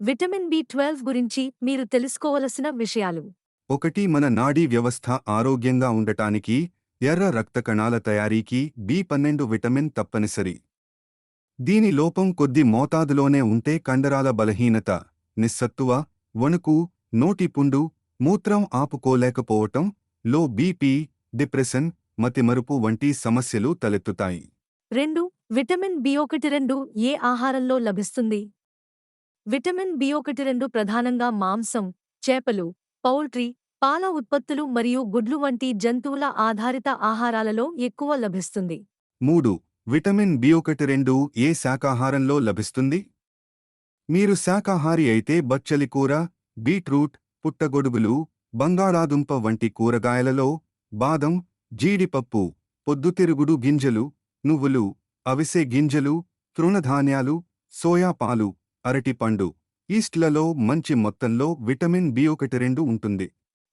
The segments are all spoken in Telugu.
విటమిన్ బి ట్వెల్వ్ గురించి మీరు తెలుసుకోవలసిన విషయాలు. ఒకటి మన నాడీ వ్యవస్థ ఆరోగ్యంగా ఉండటానికి ఎర్ర రక్త కణాల తయారీకి బి పన్నెండు విటమిన్ తప్పనిసరి. దీని లోపం కొద్ది మోతాదులోనే ఉంటే కండరాల బలహీనత నిస్సత్తువ వణుకు నోటిపుండు మూత్రం ఆపుకోలేకపోవటం లో బీపీ డిప్రెషన్ మతిమరుపు వంటి సమస్యలు తలెత్తుతాయి. రెండు విటమిన్ బి ఒకటి రెండు ఏ ఆహారంలో లభిస్తుంది? విటమిన్ బి ఒకటి రెండు ప్రధానంగా మాంసం చేపలు పౌల్ట్రీ పాల ఉత్పత్తులు మరియు గుడ్లు వంటి జంతువుల ఆధారిత ఆహారాలలో ఎక్కువ లభిస్తుంది. మూడు. విటమిన్ బి ఒకటి రెండు ఏ శాకాహారంలో లభిస్తుంది? మీరు శాకాహారి అయితే బచ్చలి కూర బీట్రూట్ పుట్టగొడుగులు బంగాళాదుంప వంటి కూరగాయలలో బాదం జీడిపప్పు పొద్దుతిరుగుడు గింజలు నువ్వులు అవిసె గింజలు తృణధాన్యాలు సోయా పాలు అరటిపండు. ఈస్ట్లలో మంచి మొత్తంలో విటమిన్ బి ఒకటి రెండు ఉంటుంది.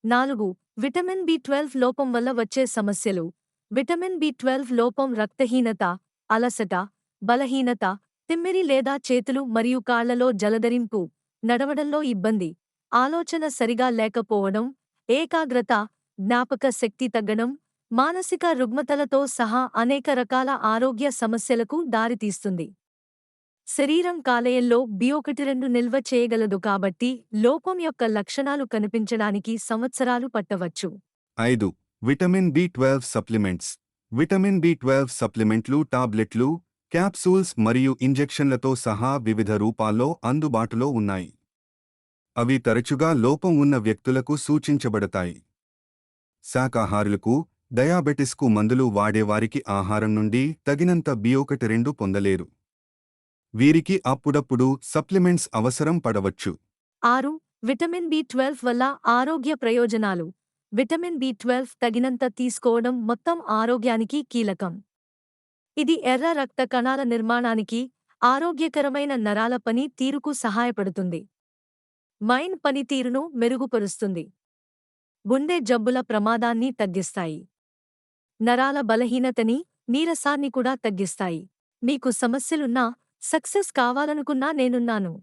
నాలుగు. విటమిన్ బి ట్వెల్వ్ లోపం వల్ల వచ్చే సమస్యలు. విటమిన్ బి ట్వెల్వ్ లోపం రక్తహీనత అలసట బలహీనత తిమ్మిరి లేదా చేతులు మరియు కాళ్ళలో జలదరింపు నడవడంలో ఇబ్బంది. ఆలోచన సరిగా లేకపోవడం ఏకాగ్రత జ్ఞాపక శక్తి తగ్గడం మానసిక రుగ్మతలతో సహా అనేక రకాల ఆరోగ్య సమస్యలకు దారితీస్తుంది. శరీరం కాలేయంలో బి ఒకటి రెండు నిల్వ చేయగలదు కాబట్టి లోపం యొక్క లక్షణాలు కనిపించడానికి సంవత్సరాలు పట్టవచ్చు. ఐదు. Vitamin B twelve supplements. Vitamin B twelve సప్లిమెంట్లు టాబ్లెట్లు క్యాప్సూల్స్ మరియు ఇంజెక్షన్లతో సహా వివిధ రూపాల్లో అందుబాటులో ఉన్నాయి. అవి తరచుగా లోపం ఉన్న వ్యక్తులకు సూచించబడతాయి. శాకాహారులకు డయాబెటిస్కు మందులు వాడేవారికి ఆహారం నుండి తగినంత బి ఒకటి రెండు పొందలేరు. వీరికి అప్పుడప్పుడు సప్లిమెంట్స్ అవసరం పడవచ్చు. ఆరు విటమిన్ బి ట్వెల్వ్ వల్ల ఆరోగ్య ప్రయోజనాలు. విటమిన్ బి ట్వెల్వ్ తగినంత తీసుకోవడం మొత్తం ఆరోగ్యానికి కీలకం. ఇది ఎర్ర రక్త కణాల నిర్మాణానికి ఆరోగ్యకరమైన నరాల పని తీరుకు సహాయపడుతుంది. మైండ్ పనితీరును మెరుగుపరుస్తుంది. గుండె జబ్బుల ప్రమాదాన్ని తగ్గిస్తాయి. నరాల బలహీనతని నీరసాన్ని కూడా తగ్గిస్తాయి. మీకు సమస్యలున్నా సక్సెస్ కావాలనుకున్నా నేనున్నాను.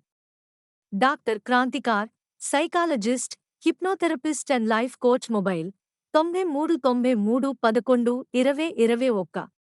Doctor Kranthikar psychologist hypnotherapist and life coach mobile తొంభై మూడు తొంభై మూడు పదకొండు ఇరవై ఇరవై ఒక్క.